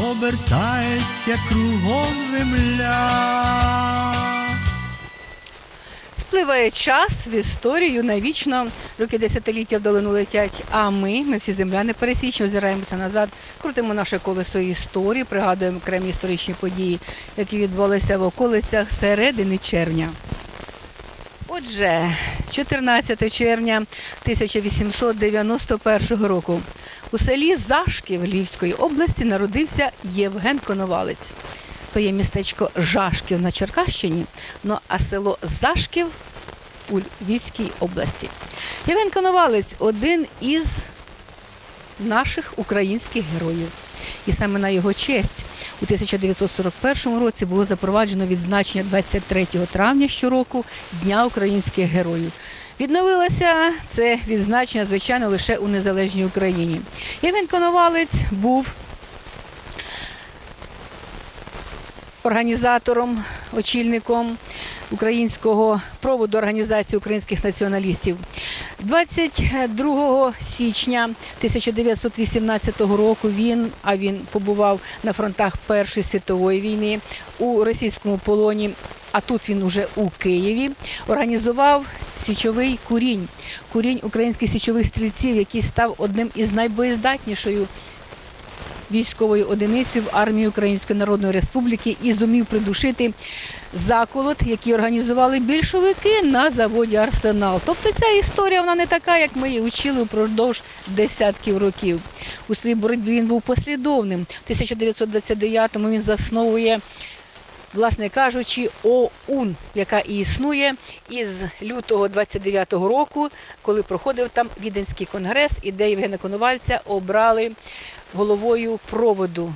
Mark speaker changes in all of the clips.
Speaker 1: обертається кругом земля.
Speaker 2: Спливає час в історію навічно, роки десятиліття вдалину летять. А ми, ми всі земляни пересічні, озираємося назад, крутимо наше колесо історії, пригадуємо окремі історичні події, які відбулися в околицях середини червня. Отже, 14 червня 1891 року у селі Зашків Львівської області народився Євген Коновалець. То є містечко Жашків на Черкащині, ну а село Зашків у Львівській області. Євген Коновалець один із наших українських героїв. І саме на його честь у 1941 році було запроваджено відзначення 23 травня щороку Дня українських героїв. Відновилося це відзначення, звичайно, лише у незалежній Україні. Євген Коновалець був організатором, очільником українського проводу організації українських націоналістів. 22 січня 1918 року він, а він побував на фронтах Першої світової війни у російському полоні. А тут він уже у Києві організував січовий курінь, курінь українських січових стрільців, який став одним із найбоєздатнішою військовою одиницею в армії Української Народної Республіки і зумів придушити заколот, який організували більшовики на заводі Арсенал. Тобто ця історія вона не така, як ми її учили впродовж десятків років. У своїй боротьбі він був послідовним. В 1929-му він засновує. Власне кажучи, ОУН, яка і існує із лютого 29-го року, коли проходив там Віденський конгрес, і де Євгена Коновальця обрали головою проводу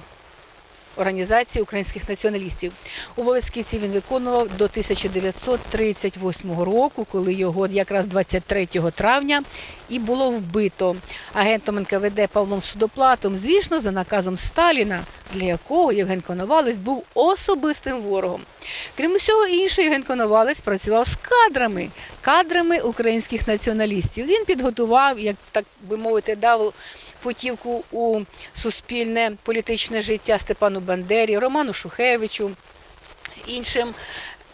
Speaker 2: Організації українських націоналістів. Обов'язки ці він виконував до 1938 року, коли його якраз 23 травня і було вбито агентом НКВД Павлом Судоплатом, звісно, за наказом Сталіна, для якого Євген Коновалець був особистим ворогом. Крім усього іншого, Євген Коновалець працював з кадрами, кадрами українських націоналістів. Він підготував, як так би мовити, дав путівку у суспільне політичне життя Степану Бандері, Роману Шухевичу, іншим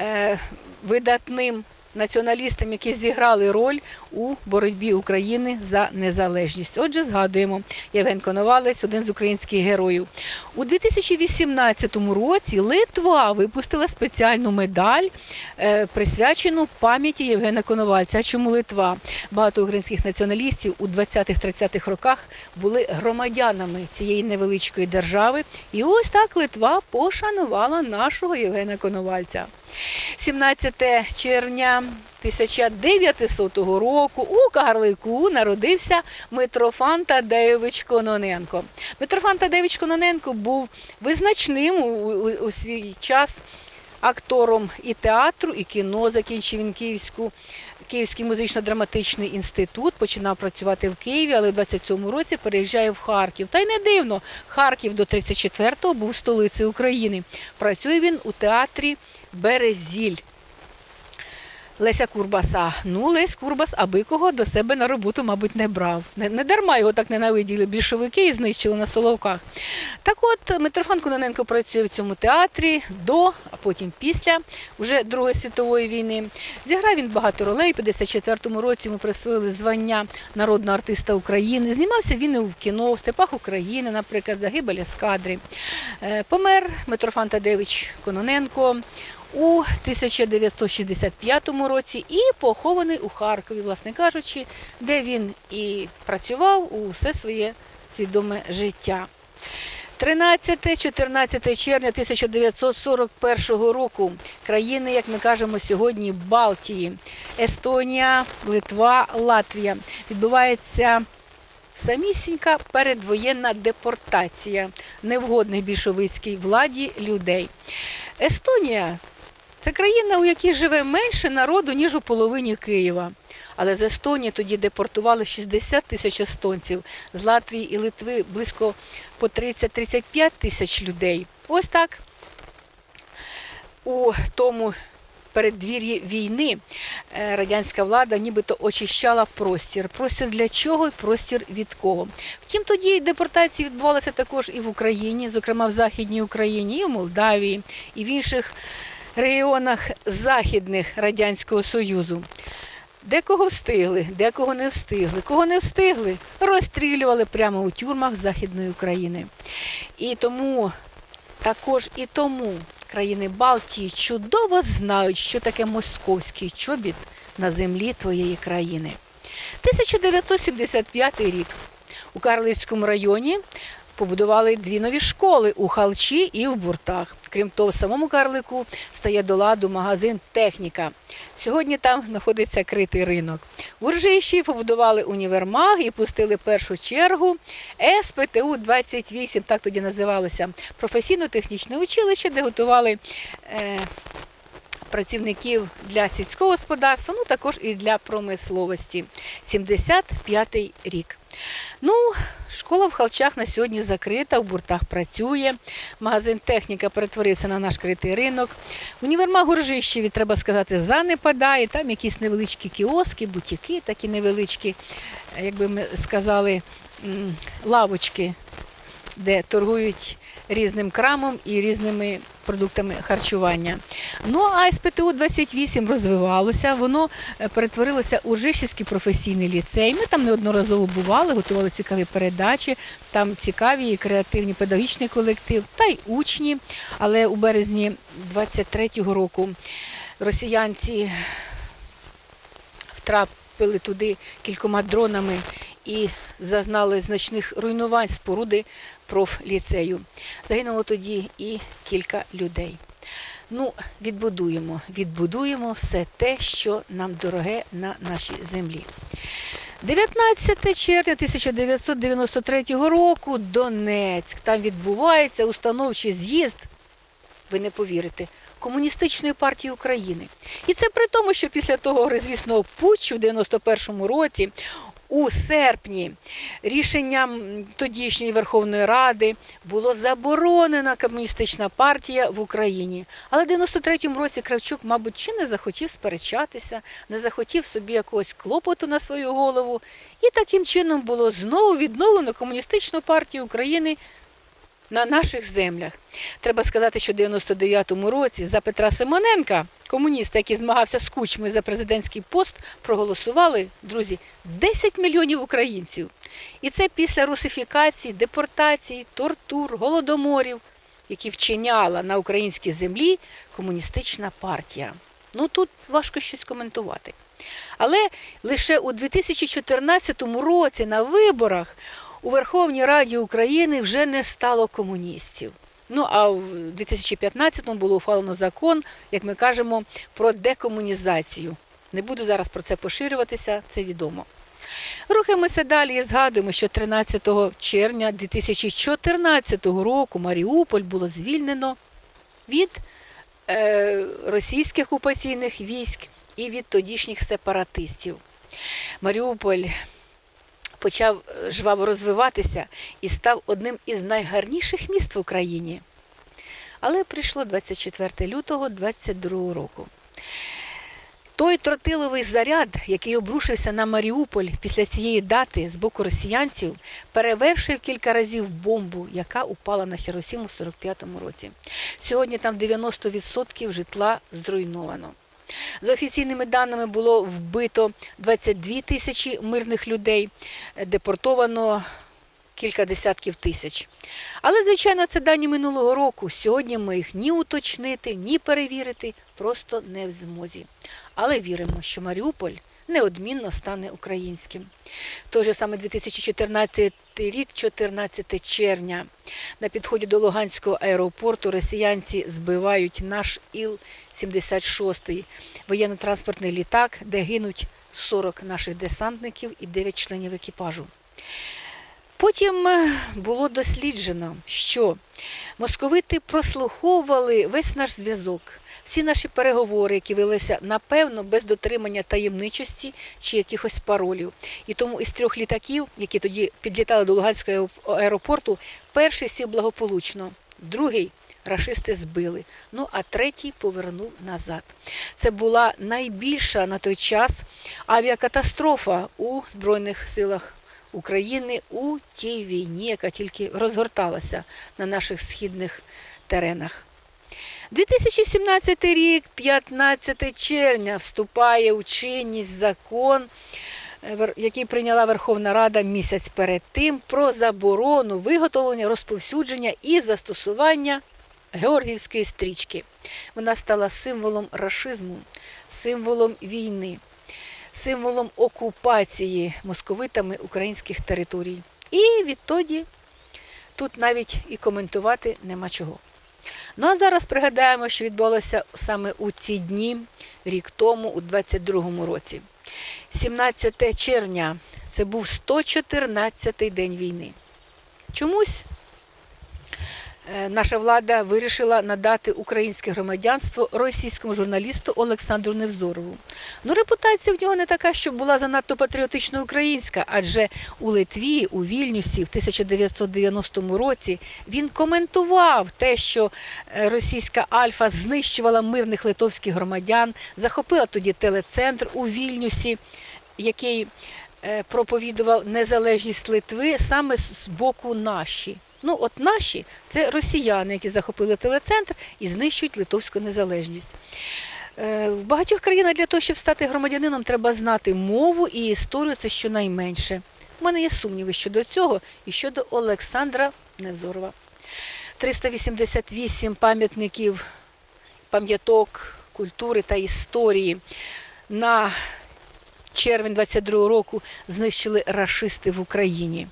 Speaker 2: е, видатним націоналістам, які зіграли роль у боротьбі України за незалежність. Отже, згадуємо Євген Коновалець, один з українських героїв. У 2018 році Литва випустила спеціальну медаль, е, присвячену пам'яті Євгена Коновальця. Чому Литва? Багато українських націоналістів у 20-30-х роках були громадянами цієї невеличкої держави. І ось так Литва пошанувала нашого Євгена Коновальця. 17 червня 1900 року у Кагарлику народився Митрофан Тадеєвич Кононенко. Митрофан Тадеєвич Кононенко був визначним у, у, у свій час актором і театру, і кіно. Закінчив він Київську, Київський музично-драматичний інститут, починав працювати в Києві, але в 27-му році переїжджає в Харків. Та й не дивно, Харків до 34-го був столицею України. Працює він у театрі Березіль. Леся Курбаса. Ну, Лесь Курбас аби кого до себе на роботу, мабуть, не брав. Не, не дарма його так ненавиділи більшовики і знищили на Соловках. Так от Митрофан Кононенко працює в цьому театрі до, а потім після вже Другої світової війни. Зіграв він багато ролей. У 54-му році йому присвоїли звання народного артиста України. Знімався він і в кіно, в степах України, наприклад, загибель ескадри. Е, Помер Митрофан Тадевич Кононенко у 1965 році і похований у Харкові, власне кажучи, де він і працював усе своє свідоме життя. 13-14 червня 1941 року країни, як ми кажемо сьогодні, Балтії, Естонія, Литва, Латвія відбувається самісінька передвоєнна депортація невгодних більшовицькій владі людей. Естонія це країна, у якій живе менше народу, ніж у половині Києва. Але з Естонії тоді депортували 60 тисяч естонців, з Латвії і Литви близько по 30-35 тисяч людей. Ось так у тому передвір'ї війни е, радянська влада нібито очищала простір. Простір для чого? Простір від кого? Втім, тоді депортації відбувалися також і в Україні, зокрема в Західній Україні, і в Молдавії, і в інших регіонах західних Радянського Союзу. Декого встигли, декого не встигли. Кого не встигли, розстрілювали прямо у тюрмах Західної України. І тому також і тому країни Балтії чудово знають, що таке московський чобіт на землі твоєї країни. 1975 рік у Карлицькому районі побудували дві нові школи у Халчі і в Буртах. Крім того, в самому Карлику стає до ладу магазин Техніка. Сьогодні там знаходиться критий ринок. В Уржищі побудували універмаг і пустили першу чергу СПТУ 28, так тоді називалося професійно-технічне училище, де готували. Е, Працівників для сільського господарства, ну також і для промисловості. 75-й рік. Ну, школа в Халчах на сьогодні закрита, в буртах працює. Магазин техніка перетворився на наш критий ринок. Універмаг Горжищеві, треба сказати, занепадає. Там якісь невеличкі кіоски, бутіки, такі невеличкі, як би ми сказали, лавочки, де торгують різним крамом і різними продуктами харчування. Ну а СПТУ 28 розвивалося, воно е, перетворилося у Жишівський професійний ліцей. Ми там неодноразово бували, готували цікаві передачі. Там цікаві і креативні педагогічний колектив та й учні. Але у березні 23-го року росіянці втрапили туди кількома дронами і зазнали значних руйнувань споруди профліцею. Загинуло тоді і кілька людей. Ну, відбудуємо, відбудуємо все те, що нам дороге на нашій землі. 19 червня 1993 року Донецьк. Там відбувається установчий з'їзд ви не повірите, Комуністичної партії України. І це при тому, що після того розвісного путчу в 91-му році. У серпні рішенням тодішньої Верховної Ради було заборонена комуністична партія в Україні. Але в 93-му році Кравчук, мабуть, чи не захотів сперечатися, не захотів собі якогось клопоту на свою голову. І таким чином було знову відновлено комуністичну партію України на наших землях. Треба сказати, що в 99-му році за Петра Симоненка, комуніста, який змагався з кучми за президентський пост, проголосували, друзі, 10 мільйонів українців. І це після русифікації, депортації, тортур, голодоморів, які вчиняла на українській землі комуністична партія. Ну тут важко щось коментувати. Але лише у 2014 році на виборах у Верховній Раді України вже не стало комуністів. Ну а в 2015-му було ухвалено закон, як ми кажемо, про декомунізацію. Не буду зараз про це поширюватися, це відомо. Рухаємося далі і згадуємо, що 13 червня 2014 року Маріуполь було звільнено від е, російських окупаційних військ і від тодішніх сепаратистів. Маріуполь почав е, жваво розвиватися і став одним із найгарніших міст в Україні. Але прийшло 24 лютого 22 року. Той тротиловий заряд, який обрушився на Маріуполь після цієї дати з боку росіянців, перевершив кілька разів бомбу, яка упала на Хіросіму в 45-му році. Сьогодні там 90% житла зруйновано. За офіційними даними було вбито 22 тисячі мирних людей, депортовано кілька десятків тисяч. Але, звичайно, це дані минулого року. Сьогодні ми їх ні уточнити, ні перевірити просто не в змозі. Але віримо, що Маріуполь неодмінно стане українським. Той же саме 2014 рік, 14 червня, на підході до Луганського аеропорту росіянці збивають наш Іл-76, воєнно-транспортний літак, де гинуть 40 наших десантників і 9 членів екіпажу. Потім е, було досліджено, що московити прослуховували весь наш зв'язок, всі наші переговори, які велися, напевно, без дотримання таємничості чи якихось паролів. І тому із трьох літаків, які тоді підлітали до Луганського аеропорту, перший сів благополучно, другий рашисти збили. Ну а третій повернув назад. Це була найбільша на той час авіакатастрофа у Збройних силах України у тій війні, яка тільки розгорталася на наших східних теренах. 2017 рік, 15 червня, вступає у чинність закон, е, який прийняла Верховна Рада місяць перед тим про заборону виготовлення, розповсюдження і застосування Георгіївської стрічки. Вона стала символом рашизму, символом війни, символом окупації московитами українських територій. І відтоді тут навіть і коментувати нема чого. Ну а зараз пригадаємо, що відбулося саме у ці дні, рік тому, у 22-му році. 17 червня це був 114-й день війни. Чомусь наша влада вирішила надати українське громадянство російському журналісту Олександру Невзорову. Ну, репутація в нього не така, щоб була занадто патріотично українська, адже у Литві, у Вільнюсі в 1990 році він коментував те, що е, російська Альфа знищувала мирних литовських громадян, захопила тоді телецентр у Вільнюсі, який е, проповідував незалежність Литви саме з боку наші. Ну, от наші це росіяни, які захопили телецентр і знищують литовську незалежність. Е, В багатьох країнах для того, щоб стати громадянином, треба знати мову і історію це щонайменше. У мене є сумніви щодо цього і щодо Олександра Невзорова. 388 пам'ятників, пам'яток культури та історії на червень 22 року знищили рашисти в Україні.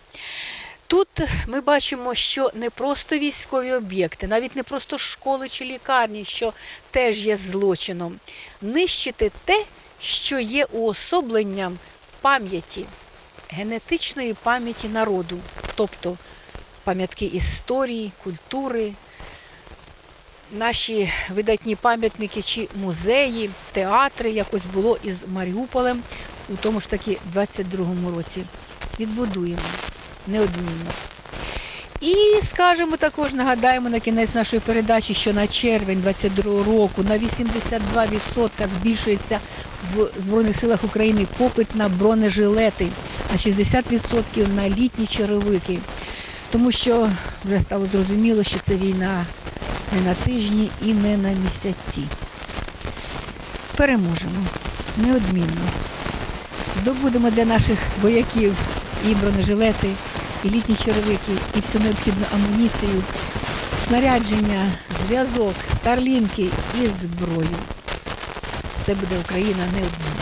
Speaker 2: Тут ми бачимо, що не просто військові об'єкти, навіть не просто школи чи лікарні, що теж є злочином. Нищити те, що є уособленням пам'яті, генетичної пам'яті народу, тобто пам'ятки історії, культури, наші видатні пам'ятники чи музеї, театри, якось було із Маріуполем у тому ж таки 22-му році. Відбудуємо неодмінно. І скажемо також, нагадаємо на кінець нашої передачі, що на червень 22 року на 82% збільшується в Збройних силах України попит на бронежилети, на 60% на літні черевики. Тому що вже стало зрозуміло, що це війна не на тижні і не на місяці. Переможемо неодмінно. Здобудемо для наших вояків і бронежилети, і літні черевики, і всю необхідну амуніцію, снарядження, зв'язок, старлінки і зброю. Все буде Україна неодмінно.